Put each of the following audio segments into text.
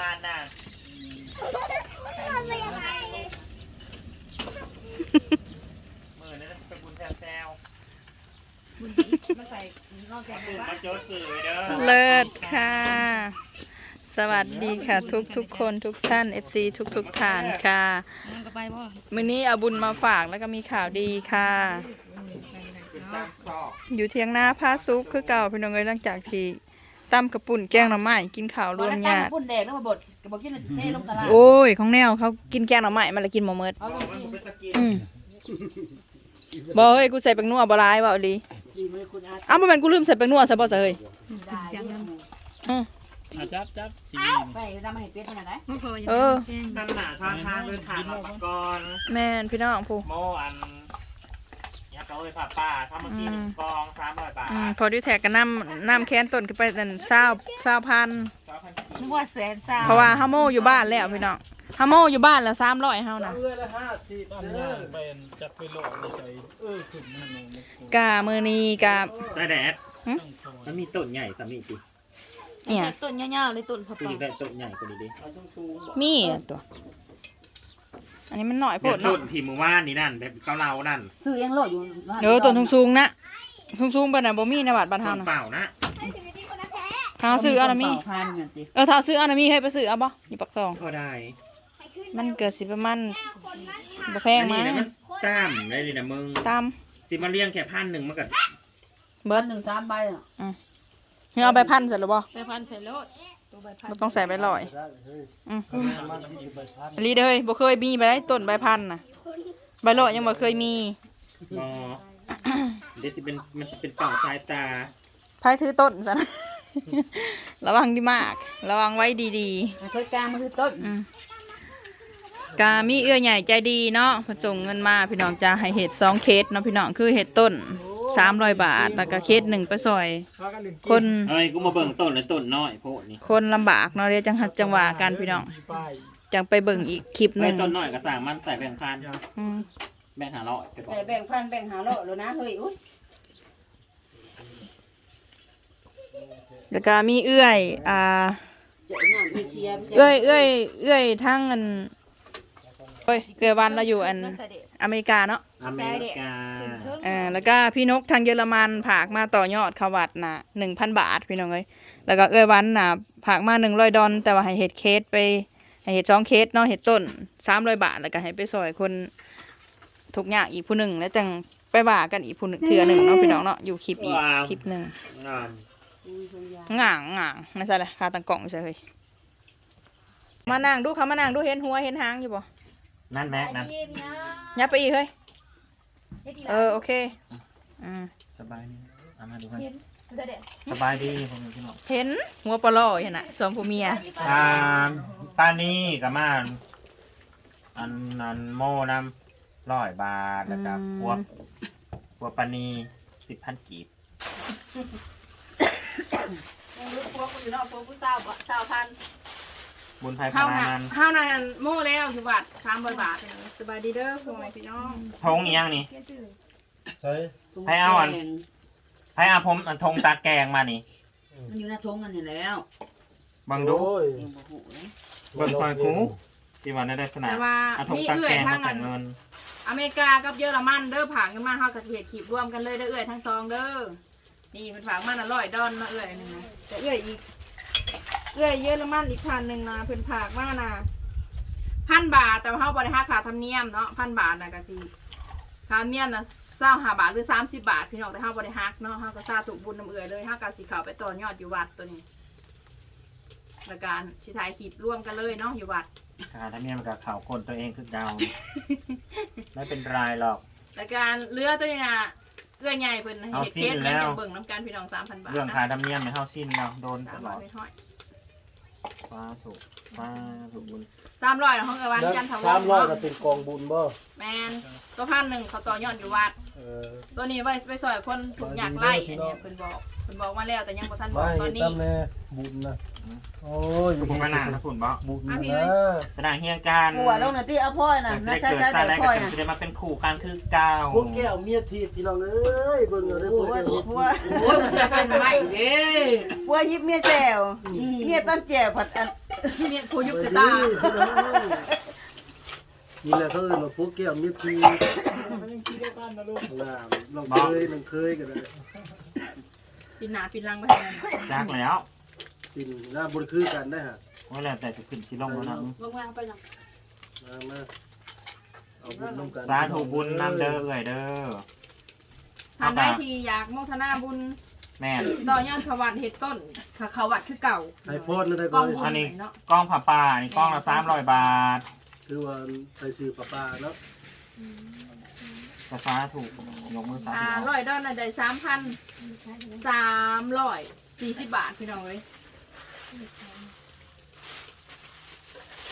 การน่ะมือนั่นจะเป็นบุญแซวมาใส่นอกแกงๆบุญบ้ามาเจอสื่อเด้อเลิศค่ะ สวัสดีค่ะ ทุกทุกๆคนทุกท่าน FC ทุกทุกๆท่านค่ะมันก็ไปบ่มื้อนี้เอาบุญมาฝากแล้วก็มีข่าวดีค่ะ เป็นตามซอกอยู่เทียงหน้าพาซุกคือเก่าพี่น้องเอ้ยหลังจากที่ ตั้มกระปุ่นแกงหน่อไม้กินข้าวรวมญาติปุ่นแดงแล้วมาบดกระบอกกินเทลงตลาดโอ้ยของแนวเขากินแกงหน่อไม้มาแล้วกินหมอเมิดเอาบลอกงว่ากิผมนเป็นตะกินอืมบ่เฮ้ยกูใส่แป้งนัวบ่ร้ายบ่เอาดีดีมือคุณอาอ้าวบ่แม่นกูลืมใส่แป้งนัวซะบ่ซะเฮ้ยได้จังอืมอาจับจับสีไปทำให้เป็ดขนาดไหนเออนั่นหนาท่าทางเลยถามมาปกรณ์แม่นพี่น้องผู้โมอันยักษ์ เขาเลยผ่าป่าถ้าเมื่อกี้หนึ่งฟองสามร้อยบาทอืมพอดีแท็กก็นำน้ำแค้นต้นขึ้นไปนั่น20 20,000สามพันนึกว่าแสนสามเพราะว่าฮาโมอยู่บ้านแล้วพี่น้องฮาโมอยู่บ้านแล้ว300เฮานะเอื้อละห้าสิบอันย่างเป็นจับไปโหลดในใจเออขึ้นมันลงในกูกามื้อนี้กาใช่แดดต้องคอยมันมีต้นใหญ่สามีจีเนี่ยต้นยาวๆเลยต้นผักกูอยากได้ต้นใหญ่กว่านี้ดิมีอันตัว อันนี้มันหน่อยโพเดี๋ยดวต้เนาะนที่มือว่านนี่นั่นแบบเกาเหลานั่นซื้อยังโหลดอยู่เดี๋ยวต้นสูงๆนะสูงๆปานน่ะบ่มีในวัดบ้านต้เฮานนะเปล่านะเฮาซื้อเอานะมี พันเงินสิเออถ้าซื้อเอานะมีให้ไปซื้อเอาบ่อยู่ปักซองก็ได้มันเกิดสิประมาณบ่แพงอันมานี้นะมันต้ามได้เลยนะมึงตามสิมาเลี้ยงแค่พันหนึ่งมันก็เบิเบิดร์หนึ่งสามใบอะเฮือเอาไปพันเสร็จแล้วบ่ไปพันใส่โลด ตัวใบพันบ่ต้องใส่ใบลอยได้เฮ้ยอืมมันมีใบพันอันนี้เด้อเฮ้ยบ่เคยมีใบได้ต้นใบพันน่ะ ใบลอยยังบ่เคยมีบอเดี๋ยวสิเป็นมันจะเป็นเป่าสายตาไผถือต้นซะนะ ระวังดีมาก ระวังไว้ดีๆเคยกลางมันคือต้นอืมกามีเอื้อใหญ่ใจดีเนาะเพิ่นส่งเงินมาพี่น้องจะให้เห็ดสองเคสเนาะพี่น้องคือเห็ดต้น สามร้อยบาท แล้วก็เคสหนึ่งไปซอยพากันหนึ่งคนเอ้ยกูมาเบิ่งต้นเลยต้นน้อยโพดนี่คนลำบากเนาะเรียกจังหัดจังหวะกันพี่น้องป้ายจังไปเบิ่งอีกคลิปหไอ้นึ่ยงต้นน้อยก็สั่งมันใส่แบ่งพันอืมแบ่งหาร้อยไปก่อใส่นแบ่งพันแบ่งหาโลแล้วนะเฮ้ยอุ้ยแล้วก็มีเอื้อย อ่า เจ๋งอะมีเชียร์เอื้อยเอื้อยเอื้อยทั้งอัน เอ้ยเกลือวันเราอยู่อันอเมริกาเนาะอเมริกาเอ่าแล้วก็พี่นกทางเยอรมันผากมาต่อยอดเขาวัดนะหนึ่งพันบาทพี่น้องเอ้ยแล้วก็เอ้ยวันน่ะผากมาหนึ่งร้อยดอลแต่ว่าให้เห็ดเคสไปให้เห็ดสองเคสเนาะเห็ดต้นสามร้อยบาทแล้วก็ให้ไปซอยคนทุกอย่างอีกผู้หนึ่งแล้วจังไปว่ากันอีกผู้หนึ่งเทือหนึ่งเนาะพี่น้องเนาะอยู่คลิปอีกคลิปหนึ่งอ่าหง่างหง่างนั่นใช่เลยคาตังกล่องใช่เลยมานั่งดูเขามานั่งดูเห็นหัวเห็นหางอยู่บ่ นั่นแม็กนั่นยับไปอีกเฮ้ย เออโอเค อืมสบายดีเอามาดูให้สบายดีผมพี่น้องเห็นหัวปลาลอยน่ะสองผัวเมีย อ่าป้านี่กับมาอันนันโมนำร้อยบาทแล้วก็พวกพวกปานีสิบพันกีบลูกพวกกูอยู่นอกพวกกูเศร้าบ่เศร้าพัน บุญภัยพเฮานาน่ะนันเฮาน่ะอันโม่แล้วอยู่บาทสามร้อยบาทสบายดีเด้อพวกแม่พี่น้องทงอีหยังนี่ ใช่ให้เอาอันให้อาผมอันทงตาแกงมานี่มันอยู่ในทงกันนี่แล้วเบังดู โอ้ยเองบ่ฮู้เลยเบิ่งซอยกู ที่วันได้ได้สนามแต่ว่าอาทงมีตาเอื้อแกยงทั้มางอัใส่นเงินอเมริกากับเยอรมันเด้อผางกันมาเฮากับสิเฮ็ดคลิปร่วมกันเลยเด้อเอื้อยทั้งสองเด้อนี่เป็นฝากมาน่ะร้อยดอนมาเอื้อยหนึงนะแต่เอื้อยอีก เอื้อยเยอรมันอีกพันหนึงนะเพิ่นฝากมาน่ะพันบาทแต่ว่าเฮาบ่ได้หักค่าธรรมเนียมเนาะพันบาทน่ะก็สิค่าธรรมเนียมน่ะ25บาทหรือ30บาทพี่น้องแต่เฮาบ่ได้หักเนาะเฮาก็สาธุบุญนํเอื้อยเลยเฮาก็สิเข้าไปต่อยอดอยู่วัดตัวนี้แล้วการสิถ่ายคลิปร่วมกันเลยเนาะอยู่วัดขาถ้าเมียมันกับข่าวคนตัวเองคือดาวไม่เป็นไรหรอกแต่การเรือตัวนี้นะเอื้อใหญ่เพิ่นให้เอาเฮ็ดสิ้เคนสแล้แล้ววเบิ่งน้ำการพี่น้องสามพันบาทเรื่องนะขาดำเนียมในเฮาสิ้นเราโดนตสามลร้ออด ยห้อยฟ้าถูกฟ้าถูกบุญสามร้อยของเอวันแล้วจันทวสามงศ์ร้อยก็เนาะเป็นกองบุญบ่แมนตัวพันหนึ่งเขาต่อยอดอยู่วัด เออ ตัวนี้ไว้ไปซอยคนถูกอยากไล่อันเนี้ยเพิ่นบอก เพิ่นบอกมาแล้วแต่ยังบ่ทันบอไม่กตอนเฮ็ดนี้ตามแน่บุญนะโอ้ยผมมาหนานะคุณบอกบุญอะนะพี่เอ้ยกระดางเฮียกันหัวลงหน่อยที่เอาพ่อยน่ะจะนะได้ใช่เกิดใช่ชาแต่ติแรกพ่อยก็น่ะจะได้มาเป็นคู่กันคือเก่าพวกแก้วเมียทีบพี่น้องเอ้ยเบิ่งเอาเด้อผัพวกวแก้วผัวโอ้ยมันจะเป็นไม้เด้ผัวยิบเมียแจวเมียต้นแจวผัดอันเมียนผู้ยุบสตาร์นี่แหละเขาเอิ้นว่าพวกแก้วเม็ดทีมันยังชี้ได้บ้านนะลูกลามลองเคยลองเคยกันเลย ปินหนาปินหลังไปให้มันจักแล้วกินหน้าบริคือกันได้ฮะว่าแล้วแต่จะขึ้นสิลงแล้วนะลงมาไปจังมามาเอาบุญน้ำกันสาธุบุญนำเด้อเอ่ยเด้อทานได้ที่อยากโมทนาบุญแม่นต่อยอดขวัดเห็ดต้นขาขวัดคือเก่าให้พอดนะได้กล้องเลยบุญอันนี้เนาะกล้องผ้าป่าอันนี้กล้องละสามร้อยบาท คือว่าใส่ซื้อปลาปลาเนาะ จะสาถูกยกมือสาอ่าธุร้อยดอลน่ะได้สามพันสามร้อยสี่สิบบาทพี่น้องเอ้ย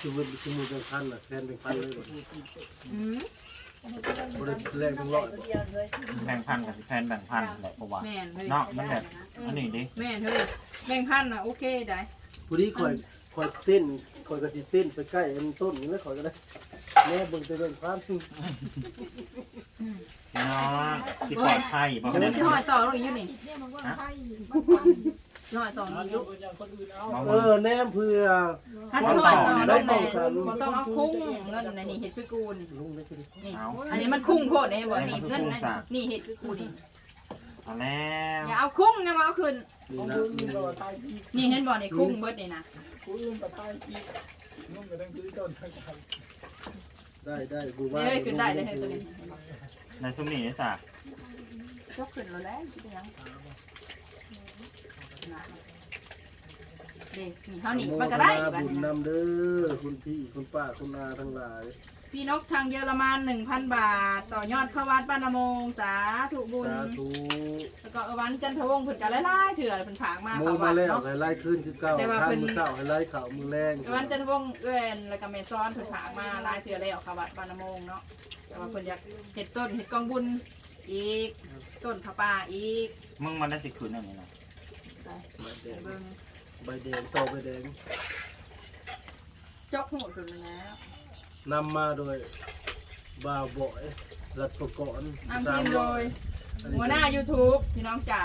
คือมันคือมือเป็นพันอะแทนเป็นพันเลยบ่อืมบริแรงเป็นร้อยแบ่งพันกับสิแพนแบ่งพันแหละเพราะว่าแม่นเลยเนาะมันแบบอันนี้ดิแม่นเฮ้ยแบ่งพันน่ะโอเคได้ผู้นี้คอย คอยเต้นคอยกระติเต้นไปใกล้อันต้นนี้แล้วคอยก็ได้แม่เบิ่งจะเป็นความพี่น้องที่ปลอดภัยบอกเดี๋เลยวยสิห้อยต่อลงอีกอยู่นี่ห้อยต่ออานี่อยุยู่อย่างคนอื่นเอาบอกเอเลยอแนมเพื่อถ้าจะห้อยต่อลงในบ่ต้องเอาคุ้งเงินในนี่เห็ดคือกูนี่ลุงไม่ใช่นี่อันนี้มันคุ้งโพดเนี่ยบ่นี่เงินนะนี่เห็ดคือกูนี่เอาแล้วอย่าเอาคุ้งนะมาเอาคืนนี่ของนะมึงนี่ก็ตายพีนี่เห็นบ่นี่คุ้งเบิดนี่นะ กูอื่นก็ตายพีนุ่มก็ต้องซื้อต้นทั้งกันได้ได้บูนี่ว่าเฮ้ยขึ้นได้เลยเฮ้ยตัวนี้ในซุ้มนี่นี่สะยกขึ้นแล้วแหล้วคิดยังเด็กนี่เท่านี้มันก็ได้บัดบุญนี้นะนำเด้อคุณพี่คุณป้าคุณอาทั้งหลาย พี่นกทางเยอรมัน1,000 บาท ต่อยอดเข้าวัดบ้านนามงสาธุบุญ สาธุแล้วก็เอาวันจันทวงศ์เพิ่นก็หลายๆเถื่อเพิ่นฝากมาโมเข้าวัมาดแล้วเนาะ ให้ไล่ขึ้นคือเก่าแต่ว่าข้างเป็น มือเศร้าให้ไล่เข่ามือแรงเอาวันจันทวงศ์เอื้อนแล้วก็แม่ซ้อนเพิ่นฝากมาหลายเถื่อแล้วเข้าวัดบ้านนามงเนาะแต่ว่าเพิ่นอยากเฮ็ดต้นเฮ็ดกองบุญอีกต้นผ้าป่าอีกมึงมันได้สิคืนอันนี้นะไปใบแดงเบิ่งใบแดงต่อใบแดงจกหูขึ้นมาแล้ว นำมาโดยบ่าวบ่อยรัดประกอนนำทีมโดยหัวหน้า YouTube พี่น้องจ๋า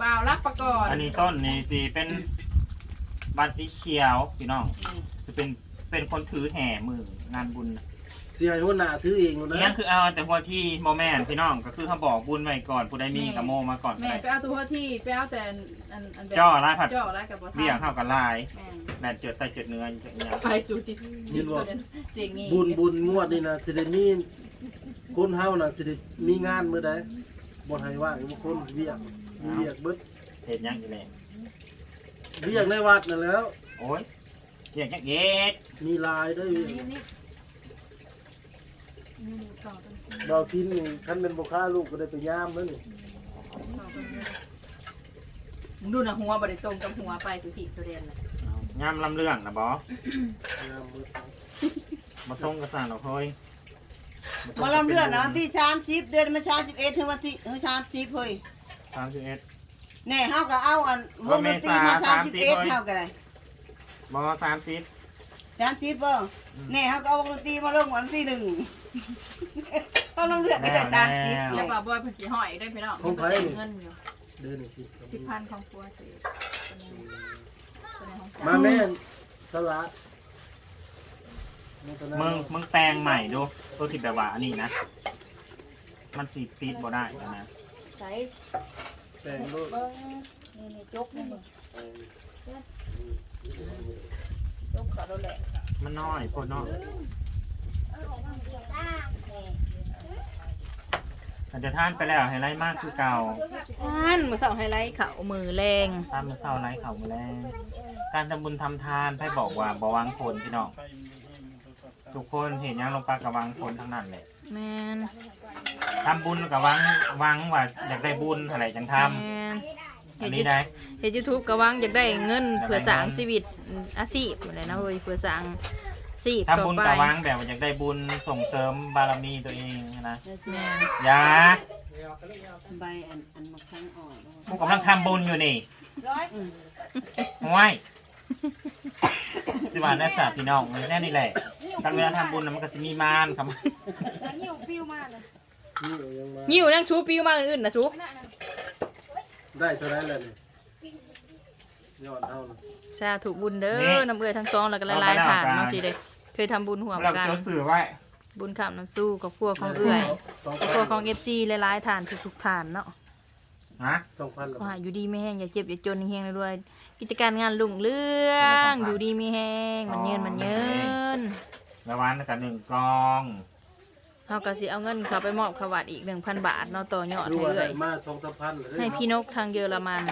บ่าวรักประกอบอันนี้ต้นนี่สิเป็นบานสีเขียวพี่น้องจะเป็นเป็นคนถือแห่มืองานบุญน่ะ เสียหัวหน้าถือเองแล้วเนี้ยนะคือเอาแต่หัวที่โมแมนพี่น้องก็คือเขาบอกบุญไว้ก่อนผู้ใดมีกับโมมาก่อนก็แม่ได้ไปเอาตัวที่ไปเอาแต่อันอันแบบจ่อลายผัดจ่อแล้วกับบ่เบี้ยงเข้ากับลายแม่นแบนเจือดใต้เจือดเนื้ออย่างเงี้ยไปสู่ติดตัวนั้นเสียงนี้บุญบุญงวดนี่นะสิได้มีคนเฮาน่ะสิได้มีงานมื้อใดบ่ให้ว่างบ่คนเวียกมีเวียกเบิดเห็ดหยังอยู่เลยเวียกในวัดนั่นแหล้ว โอ้ยเห็ดหยังเย็ดมีลายได้อ นี่นี่นี่ต่อต้นดาวซินนี่คันเป็นบ่ค้าลูกก็ได้ไปยามแล้วนี่ต่อต้นมึงดูนะหัวบ่ได้ตรงกับหัวไปทุกทีทุเรียนเลยยำลำเรื่องนะบอยามเบิดมาส่งกระสานเราเฮ้ยมาลำเลือดนะวันที่สามสิบเดือนมาสามสิบเอ็ดถึงวันที่เออสามสิบเฮ้ยสามสิบเอ็ด แน่เฮาก็เอาอันวงดนตรีมาสามสิบเอ็ดเฮาก็ได้บอสามสิบ สามสิบบ่แน่เฮาก็เอาวงดนตรีมาลงวันที่หนึ่ง เอาลำเลือดก็ได้สามสิบแล้วป่าบอยเพิ่นสิห้อยได้พี่น้องมันจะเงินอยู่เดินนี่สิสิบพันของครัวสิตัวนี้ตัวนี้ของมาจ้าแม่นสละนี่ตอนนั้นมึงมึงแปลงใหม่ดูตัวที่แบบว่าอันนี้นะ มันสีปีดบ่ได้นะใส่แปลงโลดเบิ้งนี่นี่จกนี่นี่จกเขาโดนแหละมันน้อยโคตรน้อย อาจจะท่านไปแล้วให้ไล่มากคือเก่าท่านมาส่งไฮไลท์เขามือแรงตามมาเศร้าไล่เขามาแล้วการทำบุญทำทานให้บอกว่าบ่วางผลพี่น้องใครมีให้มันก็ตัดทุกคนเห็นยังลงปลากระวังผลทั้งนั้นแหละแมนทำบุญกับวังวังว่าอยากได้บุญอะไรจังทแมนำอันนี้ได้เฮ็ดยูทูบกะวังอยากได้เงินเพื่อสร้างชีวิตอาชีพอะไรนะเว้ยเพื่อสร้าง ชีพต่อทำบุญไปกับวังแบบว่าอยากได้บุญส่งเสริมบารมีตัวเองนะแม่นอย่าใบอันอันมะขังอ่อนกูกำลังทำบุญอยู่นี่ห้วยสิวานได้สาพี่น้องแน่นี่แหละการเวลาทำบุญน่ะมันก็จะมีมารครับนี่เอายังมางิ้วนั่งชูปิ้วมากอื่นๆนะชูได้เท่าไรแล้วนี่ยอดเฮานะสาธุบุญเด้นี่อน้ำเอื้อยทั้งสองแล้วก็หลายๆผ่านเนาะที่ได้ เคยทำบุญห่วมเรากัน จะสื่อไว้บุญขับน้ำสู้กับครัวของเอื้อยสองครัวของ FC หลายๆฐานทุกๆฐานเนาะนะสองพันละก็หาอยู่ดีไม่แห้งอย่าเจ็บอย่าจนเฮงๆด้วยกิจการงานลุ่งเรื่องอยู่ดีมีแห้งมันเงินมันเงินระวันกับหนึ่งกองเฮาก็สิเอาเงินเขาไปมอบขวัดอีก 1,000 บาทเนาะต่อยอดดูให้ว่าเอื้ได้อย มาสองสามพันเลย ให้พี่นกทางเยอรมัน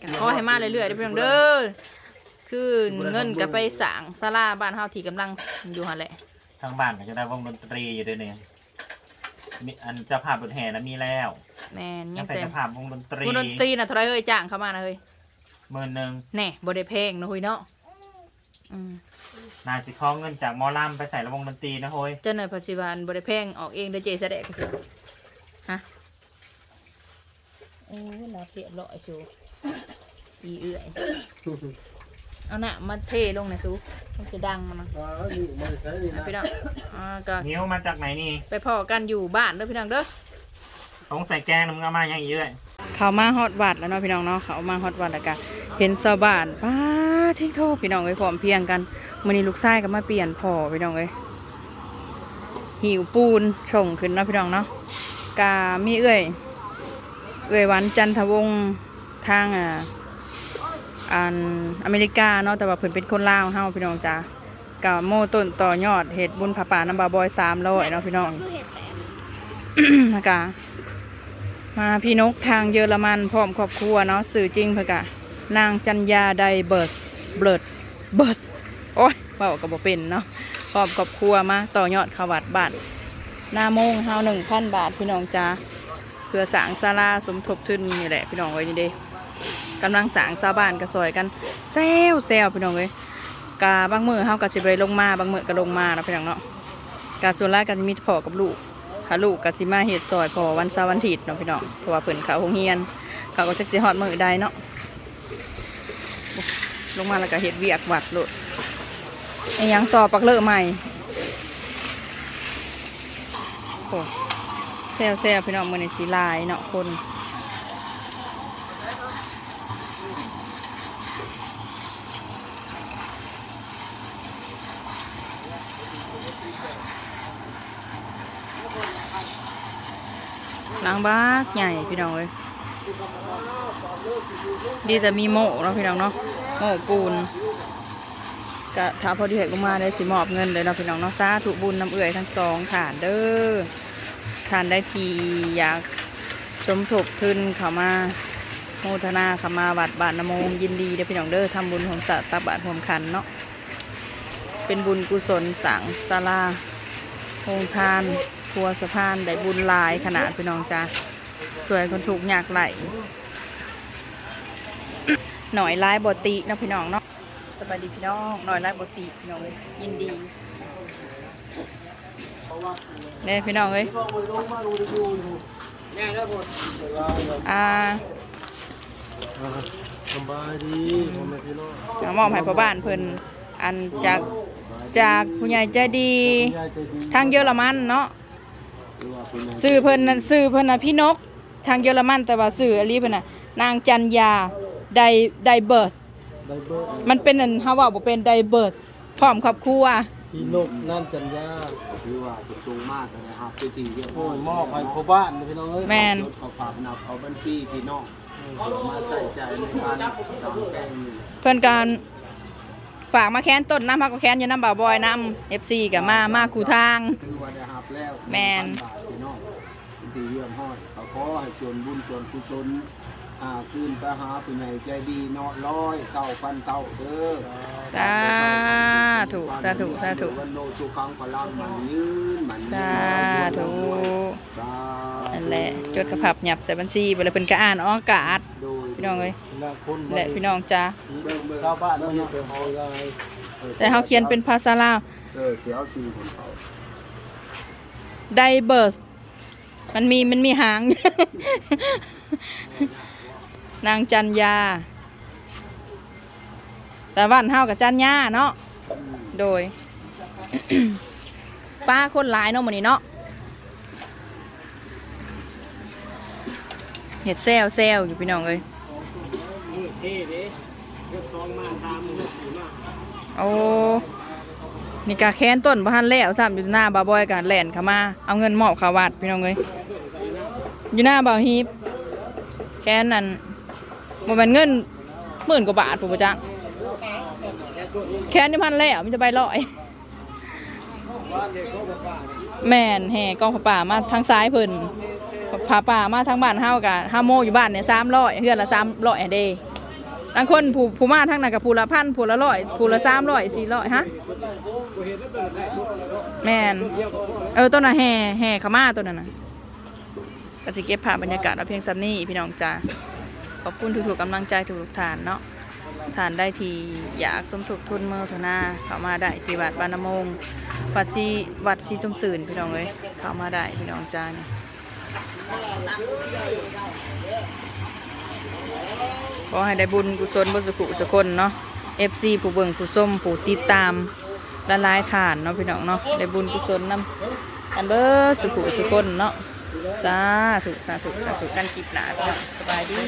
ก็ขอให้มาเรื่อยๆเด้อพี่น้องเด้อ คือเงินก็ไปสร้างศาลาบ้านเฮาที่กำลังอยู่หั่นแหละทางบ้านก็จะได้วงดนตรีอยู่ด้วยเนี่ยมีอันเจ้าภาพรถแห่นะมีแล้วแม่นยัยังงเป็นแต่เจ้าภาพวงดนตรีวงดนตรีน่ะเท่าไหรเอ้ยจ้างเข้ามานะเฮ้ยหมื่นหนึ่งแน่บ่ได้แพงเนาะเฮ้ยเนาะอืมนาจิขอเงินจากหมอลำไปใส่ระวงดนตรีนะเฮ้ยเจ้าหน่อยปัจจุบันบ่ได้แพงออกเองเด้อเจแสดงก็คือฮะโอ้ยลาเรียบร้อยสูอีเอื่อย เอาหน้ามาเทลงหน่อยสูมันจะดังมันนะอ๋อนี่มันใช้นี่อะนะพี่น้องอ่าก็นิ้วมาจากไหนนี่ไปพอกันอยู่บ้านเด้อพี่น้องเด้อต้องใส่แกงนะมึงเอามาอย่างอีกเลยเขามาฮอดวัดแล้วเนาะพี่น้องเนาะเขามาฮอดวัดแล้วก็เห็นชาวบ้านป้าทิ้งโทษพี่น้องเอ้ยพร้อมเพรียงกันมื้อนี้ลูกชายก็มาเปลี่ยนพ่อพี่น้องเอ้ยหิวปูนส่งขึ้นเนาะพี่น้องเนาะกามีเอ้ยเอ้ยหวันจันทวงศ์ทางอ่า อันอเมริกาเนาะแต่ว่าเพิ่นเป็นคนลาวเฮาพี่น้องจ้ากาโมต้นต่อยอดเฮ็ดบุญผาป่าน้ำบาบอย300เนาะพี่น้องนะคะมาพี่นกทางเยอรมันพร้อมครอบครัวเนาะสื่อจริงเพื่อกะนางจันยาไดเบิร์ดเบิร์ดเบิร์ดโอ้ยเบากับบเป็นเนาะพร้อมครอบครัวมาต่อยอดขวัดบาทหน้าโมงเฮาหนึ่งพันบาทพี่น้องจ้าเพื่อสร้างศาลาสมทบทุนนี่แหละพี่น้องเอ้ยนี่เด้ กำลังสางชาวบ้านก็ซอยกันแซวแซวพี่น้องเอ้ยกาบางมือเฮาก็สิไปลงมาบางมือก็ลงมาเนาะพี่น้องเนาะกาส่วนแรกก็จะมีพ่อกับลูกถ้าลูกก็สิมาเฮ็ดซอยพอวันเสาร์วันอาทิตย์เนาะพี่น้องเพราะว่าเพิ่นเขาโรงเรียนเขาก็จักสิฮอดมือใดเนาะลงมาแล้วก็เฮ็ดเวียกวัดโลดไอ้ยังต่อปักเลอะใหม่โอ้แซวๆพี่น้องมื้อนี้สิหลายเนาะคนางบ้าใหญ่พี่น้องเอ้ยดีแต่มีโม่เนาะพี่น้องเนาะโม่ปูนก็ถ้าพอดีเห็ดลงมาได้สิมอบเงินเลยเนาะพี่น้องเนาะสาธุบุญน้ำเอื่อยทั้งสองฐานเด้อฐานได้ทีอยากสมทบทุนเข้ามาโมทนาเข้ามาวัดบาทนำมงยินดีเด้อพี่น้องเด้อทำบุญหอมสะตักบาทหอมขันเนาะเป็นบุญกุศลสังศาลาโรงทาน ครัวสะพานได้บุญลายขนาดพี่น้องจ้าสวยคนถูกอยากไหลหน่อยลายบติเนาะพี่น้องเนาะสบายดีพี่น้องหน่อยลายบติพี่น้องเลยยินดีเนี่ยพี่น้องเอ้ยอ่าสบายดีพ่อแม่พี่น้องมอบให้พ่อบ้านเพิ่นอันจากจากผู้ใหญ่จดียายใจดีทางเยอรมันเนาะ ซื้อเพิ่นนั่นซื้อเพิ่นน่ะพี่นก ทางเยอรมันแต่ว่าซื้ออลีเพิ่นน่ะนางจันยาไดไดเบิร์สได้เบิร์ดมันเป็นอันเฮาเว้าบ่เป็นไดเบิร์สพร้อมครอบครัวพี่นกนั่นจันยาคือว่าจะตรงมากนะครับไปตีเรียบโอ้ยมอบให้พ่อบ้านเลยพี่น้องเอ้ยแม่นรถเขาฝากนับเอาบัญชีพี่น้องมาใส่ใจในการสามแกงนี่เพิ่นการ ฝากมาแค้นต้นน้ำพักก็แค้นอยู่น้ำบ่าวบอยน้ำ FC ก็มามาคู่ทางคือว่าได้หับแล้วแม่น1,000บาทพี่น้องตีเยี่ยมฮอดเขาขอให้ส่วนบุญส่วนกุศลอ่าคืนไปหาผู้ใหญ่ใจดีเนาะร้อยเก้าพันเก้าเด้อสาธุสาธุสาธุวันโนสุขังพลังมันยืนมันยืนสาธุสาธุ นั่นแหละจดกระพับหยับใส่บัญชีไปเลยเพิ่นก็อ่านออกอากาศโดยพี่ น้องเอ้ยและคนและพี่น้องจ้าเบิ่งเบิ่งชาวบ้านมันเป็นเอาไงแต่เฮาเขียนเป็นภาษาลาวเออเสียวสีของเขาไดเบิร์สมันมีมันมีหาง นางจันยา แต่บ้านเฮากับจันยาเนาะโดยป้าคนหลายเนาะหมื้นี้เนาะเห็ดแซวแซวอยู่พี่น้องเอ้ย ท่เด้เลือกสองมาสามเลือกสี่มาโอ้นี่กะแค้นต้นบ่ทันแล้วซ้ำอยู่หน้าบาบอยกะแล่นเข้ามาเอาเงินมอบเขาวัดพี่น้องเอ้ยอยู่หน้าบ่าวฮีบแค้นนั่นบ่แม่นเงินหมื่นกว่าบาทพุ่นบ่จักแค้นนี่พันแล้วมันจะใบลอยแม่นแห่กองผ้าป่ามาทางซ้ายเพิ่นผ้าป่ามาทางบ้านเฮากะห้าโมอยู่บ้านเนี่ย300เฮือนละ300เด้ บางคนผู้ผู้มาทางนั้นก็ผู้ละพันผู้ละร้อยผู้ละ300 400ฮะแมนเออต้นน่ะแห่แห่ขามาต้นนั้นน่ะก็สิเก็บภาพบรรยากาศเอาเพียงซ้ำนี้พี่น้องจ้าขอบคุณทุกๆกำลังใจทุกๆฐานเนาะฐานได้ทีอยากสมทบทุนเมื่อเท่าหน้าเข้ามาได้ที่วัดบานนมงวัดซีวัดซีสมสื่นพี่น้องเอ้ยเข้ามาได้พี่น้องจ้าเนี่ย ขอให้ได้บุญกุศลบุญสุขุสุคนเนาะ FC ผู้เบิ่งผู้ส้มผู้ติดตามละลายฐานเนาะพี่น้องเนาะได้บุญกุศลนำกันเบิดสุขุสุคนเนาะสาธุสาธุสาธุกันกิบหนาพี่น้องสบายดี